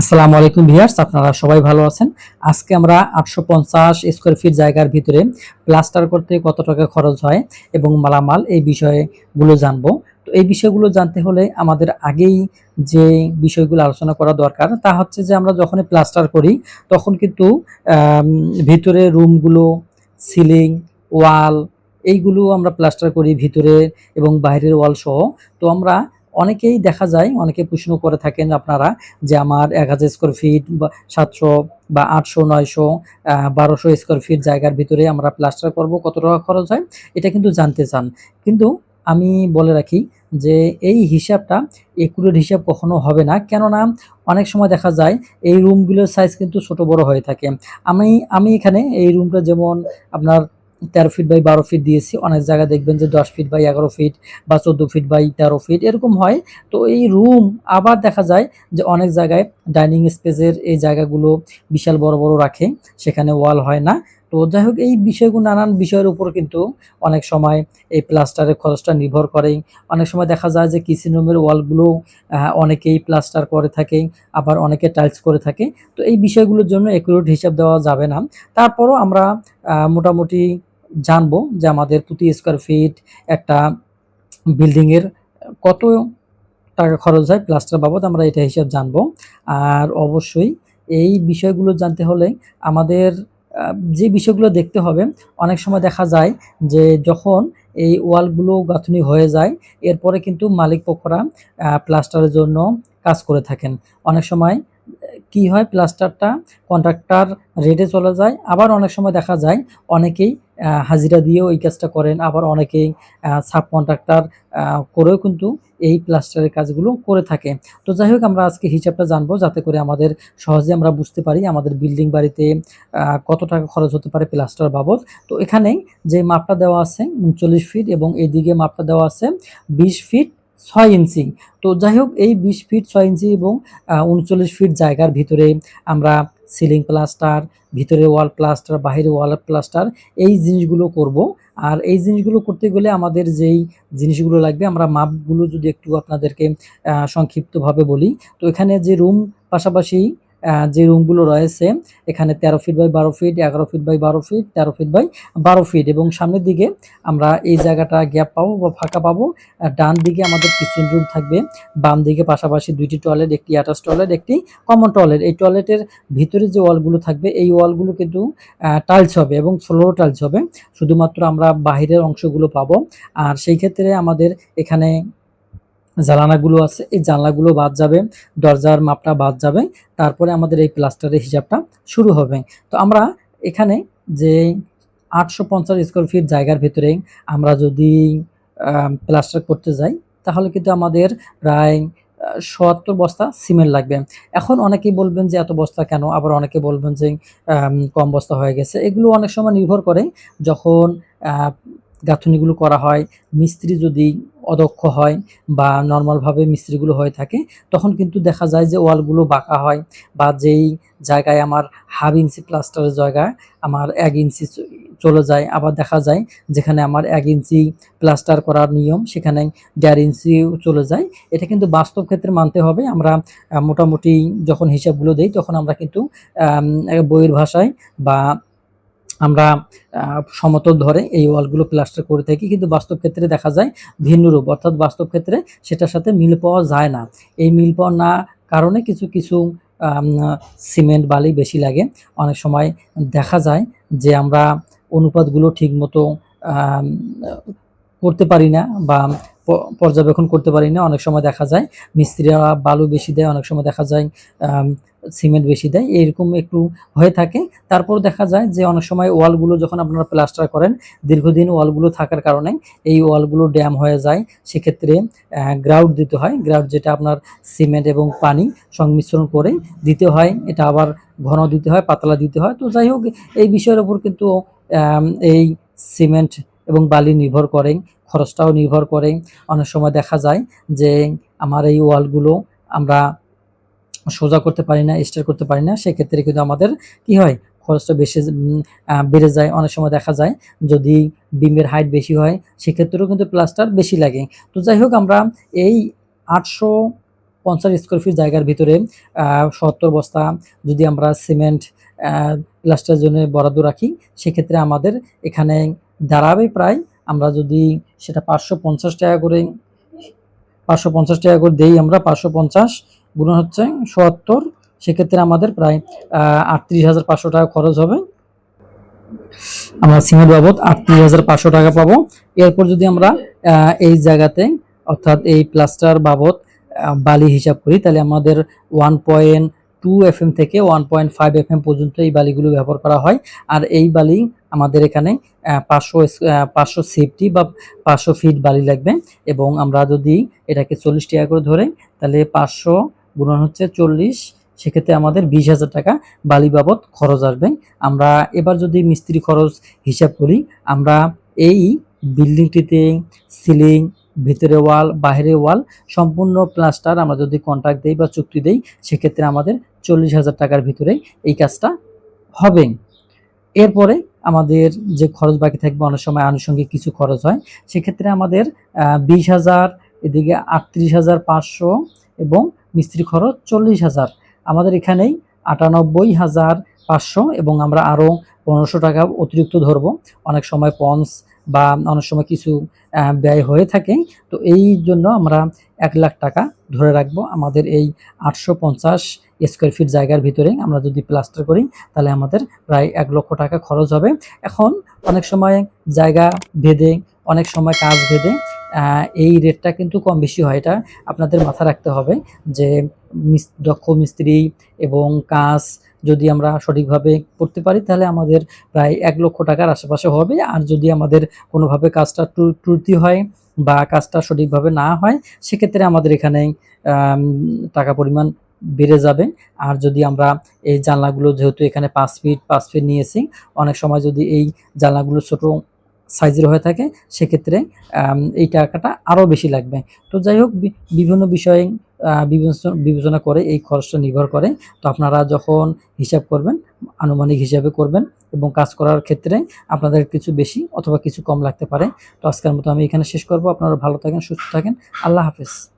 আসসালামু আলাইকুম ভিয়ার্স আপনারা সবাই ভালো আছেন? আজকে আমরা আটশো পঞ্চাশ স্কোয়ার ফিট জায়গার ভিতরে প্লাস্টার করতে কত টাকা খরচ হয় এবং মালামাল এই বিষয়গুলো জানব। তো এই বিষয়গুলো জানতে হলে আমাদের আগেই যে বিষয়গুলো আলোচনা করা দরকার, তা হচ্ছে যে আমরা যখনই প্লাস্টার করি, তখন কিন্তু ভিতরে রুমগুলো সিলিং ওয়াল এইগুলো আমরা প্লাস্টার করি ভিতরে এবং বাইরের ওয়াল সহ। তো আমরা অনেকেই দেখা যায় অনেকে প্রশ্ন করে থাকেন আপনারা যে আমার এক হাজার স্কোয়ার ফিট বা সাতশো বা আটশো, নয়শো বারোশো স্কোয়ার ফিট জায়গার ভিতরে আমরা প্লাস্টার করব, কত টাকা খরচ হয়, এটা কিন্তু জানতে চান। কিন্তু আমি বলে রাখি যে এই হিসাবটা একুরেট হিসাব কখনো হবে না, কেননা অনেক সময় দেখা যায় এই রুমগুলোর সাইজ কিন্তু ছোট বড় হয়ে থাকে। আমি আমি এখানে এই রুমটা যেমন আপনার তেরো ফিট বাই বারো ফিট দিয়েছি। অনেক জায়গায় দেখবেন যে দশ ফিট বাই এগারো ফিট বা চোদ্দ ফিট বাই তেরো ফিট এরকম হয়। তো এই রুম আবার দেখা যায় যে অনেক জায়গায় ডাইনিং স্পেসের এই জায়গাগুলো বিশাল বড় বড় রাখে, সেখানে ওয়াল হয় না। তো যাই হোক, এই বিষয়গুলো নানান বিষয়ের উপর কিন্তু অনেক সময় এই প্লাস্টারের খরচটা নির্ভর করে অনেক সময় দেখা যায় যে কিচেন রুমের ওয়ালগুলো অনেকেই প্লাস্টার করে থাকে, আবার অনেকে টাইলস করে থাকে। তো এই বিষয়গুলোর জন্য একুরেট হিসাব দেওয়া যাবে না। তারপরও আমরা মোটামুটি জানব যে আমাদের প্রতি স্কোয়ার ফিট একটা বিল্ডিংয়ের কত টাকা খরচ হয় প্লাস্টার বাবদ আমরা এটা হিসাব জানব। আর অবশ্যই এই বিষয়গুলো জানতে হলে আমাদের যে বিষয়গুলো দেখতে হবে, অনেক সময় দেখা যায় যে যখন এই ওয়ালগুলো গাঁথনি হয়ে যায়, এরপরে কিন্তু মালিক পক্ষরা প্লাস্টারের জন্য কাজ করে থাকেন। অনেক সময় কি হয় প্লাস্টারটা কন্ট্রাক্টর রেটে চলে যায়। আবার অনেক সময় দেখা যায় অনেকেই হাজিরা দিয়েও এই কাজটা করেন, আবার অনেকেই সাব কন্ট্রাক্টর করেও কিন্তু এই প্লাস্টারের কাজগুলো করে থাকে। তো যাই হোক, আমরা আজকে হিসাবটা জানব যাতে করে আমাদের সহজে আমরা বুঝতে পারি আমাদের বিল্ডিং বাড়িতে কত টাকা খরচ হতে পারে প্লাস্টার বাবদ। তো এখানে যে মাপটা দেওয়া আছে, উনচল্লিশ ফিট এবং এইদিকে মাপটা দেওয়া আছে, বিশ ফিট ছয় ইঞ্চি। তো যাই হোক এই বিশ ফিট ছয় ইঞ্চি এবং উনচল্লিশ ফিট জায়গার ভিতরে আমরা সিলিং প্লাস্টার ভিতরে ওয়াল প্লাস্টার বাহিরে ওয়াল প্লাস্টার এই জিনিসগুলো করব। আর এই জিনিসগুলো করতে গেলে আমাদের যেই জিনিসগুলো লাগবে, আমরা মাপগুলো যদি একটু আপনাদেরকে সংক্ষিপ্তভাবে বলি। তো এখানে যে রুম পাশাপাশি যে রুমগুলো রয়েছে, এখানে তেরো ফিট বাই বারো ফিট এগারো ফিট বাই বারো ফিট তেরো ফিট বাই বারো ফিট এবং সামনের দিকে আমরা এই জায়গাটা গ্যাপ পাবো বা ফাঁকা পাবো। ডান দিকে আমাদের কিচেন রুম থাকবে। বাম দিকে পাশাপাশি দুইটি টয়লেট একটি অ্যাটাচ টয়লেট একটি কমন টয়লেট এই টয়লেটের ভিতরে যে ওয়ালগুলো থাকবে, এই ওয়ালগুলো কিন্তু টাইলস হবে এবং ফ্লোর টাইলস হবে। শুধুমাত্র আমরা বাহিরের অংশগুলো পাবো। আর সেই ক্ষেত্রে আমাদের এখানে জানালাগুলো আছে, এই জানলাগুলো বাদ যাবে, দরজার মাপটা বাদ যাবে, তারপরে আমাদের এই প্লাস্টারের হিসাবটা শুরু হবে। তো আমরা এখানে যে আটশো পঞ্চাশ স্কোয়ার ফিট জায়গার ভিতরে আমরা যদি প্লাস্টার করতে যাই, তাহলে কিন্তু আমাদের প্রায় সত্তর বস্তা সিমেন্ট লাগবে। এখন অনেকেই বলবেন যে এত বস্তা কেন? আবার অনেকে বলবেন যে কম বস্তা হয়ে গেছে। এগুলো অনেক সময় নির্ভর করে যখন গাঁথনিগুলো করা হয়, মিস্ত্রি যদি অদক্ষ হয় বা নর্মালভাবে মিস্ত্রিগুলো হয়ে থাকে, তখন কিন্তু দেখা যায় যে ওয়ালগুলো বাঁকা হয় বা যেই জায়গায় আমার হাফ ইঞ্চি প্লাস্টারের জায়গায় আমার এক ইঞ্চি চলে যায়। আবার দেখা যায় যেখানে আমার এক ইঞ্চি প্লাস্টার করার নিয়ম, সেখানে দেড় ইঞ্চি চলে যায়। এটা কিন্তু বাস্তব ক্ষেত্রে মানতে হবে। আমরা মোটামুটি যখন হিসাবগুলো দেই, তখন আমরা কিন্তু বইয়ের ভাষায় বা আমরা সমতল ধরে এই ওয়ালগুলো প্লাস্টার করে থাকি। কিন্তু বাস্তব ক্ষেত্রে দেখা যায় ভিন্ন রূপ, অর্থাৎ বাস্তব ক্ষেত্রে সেটার সাথে মিল পাওয়া যায় না। এই মিল পাওয়া না কারণে কিছু কিছু সিমেন্ট, বালি বেশি লাগে। অনেক সময় দেখা যায় যে আমরা অনুপাতগুলো ঠিকমতো করতে পারি না বা পর্যবেক্ষণ করতে পারি না, অনেক সময় দেখা যায় মিস্ত্রিরা বালু বেশি দেয়, অনেক সময় দেখা যায় সিমেন্ট বেশি দেয়, এরকম একটু হয়ে থাকে। তারপর দেখা যায় যে অনেক সময় ওয়ালগুলো যখন আপনারা প্লাস্টার করেন, দীর্ঘদিন ওয়ালগুলো থাকার কারণে এই ওয়ালগুলো ড্যাম হয়ে যায়। সেক্ষেত্রে গ্রাউট দিতে হয়। গ্রাউট যেটা আপনার সিমেন্ট এবং পানি সংমিশ্রণ করে দিতে হয়। এটা আবার ঘন দিতে হয়, পাতলা দিতে হয়। তো যাই হোক, এই বিষয়ের উপর কিন্তু এই সিমেন্ট এবং বালি নির্ভর করে খরচটাও নির্ভর করে অনেক সময় দেখা যায় যে আমার এই ওয়ালগুলো আমরা সোজা করতে পারি না স্টার করতে পারি না, সেক্ষেত্রে কিন্তু আমাদের কি হয়, খরচটা বেশি বেড়ে যায়। অনেক সময় দেখা যায় যদি বিমের হাইট বেশি হয়, সেক্ষেত্রেও কিন্তু প্লাস্টার বেশি লাগে। তো যাই হোক, আমরা এই আটশো পঞ্চাশ স্কোয়ার ফিট জায়গার ভিতরে সত্তর বস্তা যদি আমরা সিমেন্ট প্লাস্টারের জন্য বরাদ্দ রাখি, সেক্ষেত্রে আমাদের এখানে দাঁড়াবে প্রায়, আমরা যদি সেটা পাঁচশো পঞ্চাশ টাকা করে, পাঁচশো পঞ্চাশ টাকা করে দেই আমরা, পাঁচশো পঞ্চাশ গুণ হচ্ছে সত্তর, সেক্ষেত্রে আমাদের প্রায় আটত্রিশ হাজার পাঁচশো টাকা খরচ হবে। আমরা সিমের বাবদ আটত্রিশ হাজার পাঁচশো টাকা পাবো। এরপর যদি আমরা এই জায়গাতে, অর্থাৎ এই প্লাস্টার বাবদ বালি হিসাব করি, তাহলে আমাদের one point two F M থেকে one point five F M পর্যন্ত এই বালিগুলো ব্যবহার করা হয়। আর এই বালি আমাদের এখানে পাঁচশো পাঁচশো সেফটি বা পাঁচশো ফিট বালি লাগবে এবং আমরা যদি এটাকে চল্লিশ টাকা করে ধরে, তাহলে পাঁচশো গুণন হচ্ছে চল্লিশ, সেক্ষেত্রে আমাদের বিশ হাজার টাকা বালি বাবদ খরচ আসবে। আমরা এবার যদি মিস্ত্রি খরচ হিসাব করি, আমরা এই বিল্ডিংটিতে সিলিং ভিতরে ওয়াল বাইরে ওয়াল, সম্পূর্ণ প্লাস্টার আমরা যদি কন্ট্রাক্ট দেই বা চুক্তি দেই, সেক্ষেত্রে আমাদের চল্লিশ হাজার টাকার ভিতরে এই কাজটা হবে। এরপরে আমাদের যে খরচ বাকি থাকবে, অনেক সময় আনুষঙ্গিক কিছু খরচ হয়, সেক্ষেত্রে আমাদের বিশ হাজার, এদিকে আটত্রিশ হাজার পাঁচশো এবং মিস্ত্রি খরচ চল্লিশ হাজার। আমাদের এখানেই আটানব্বই হাজার পাঁচশো এবং আমরা আরও পনেরোশো টাকা অতিরিক্ত ধরব। অনেক সময় পন্স বা অনেক সময় কিছু ব্যয় হয়ে থাকে। তো এই জন্য আমরা এক লাখ টাকা ধরে রাখব, আমাদের এই আটশো পঞ্চাশ স্কোয়ার ফিট জায়গার ভিতরে আমরা যদি প্লাস্টার করি, তাহলে আমাদের প্রায় এক লক্ষ টাকা খরচ হবে। এখন অনেক সময় জায়গা ভেদে, অনেক সময় কাজ ভেদে এই রেটটা কিন্তু কম বেশি হয়। এটা আপনাদের মাথা রাখতে হবে যে দক্ষ মিস্ত্রি এবং কাজ যদি আমরা সঠিকভাবে করতে পারি, তাহলে আমাদের প্রায় এক লক্ষ টাকার আশেপাশে হবে। আর যদি আমাদের কোনোভাবে কাজটা ত্রু- ত্রুটি হয় বা কাজটা সঠিকভাবে না হয়, সেক্ষেত্রে আমাদের এখানে টাকা পরিমাণ বেড়ে যাবে। আর যদি আমরা এই জানলাগুলো যেহেতু এখানে পাঁচ ফিট পাঁচ ফিট নিয়েছি অনেক সময় যদি এই জানলাগুলো ছোট সাইজের হয়ে থাকে, সেক্ষেত্রে এই টাকাটা আরও বেশি লাগবে। তো যাই হোক বিভিন্ন বিষয়ে বিবেচনা করে এই খরচটা নির্ভর করে। তো আপনারা যখন হিসাব করবেন, আনুমানিক হিসাবে করবেন এবং কাজ করার ক্ষেত্রে আপনাদের কিছু বেশি অথবা কিছু কম লাগতে পারে। তো আজকের মতো আমি এখানে শেষ করব। আপনারা ভালো থাকেন, সুস্থ থাকেন। আল্লাহ হাফেজ।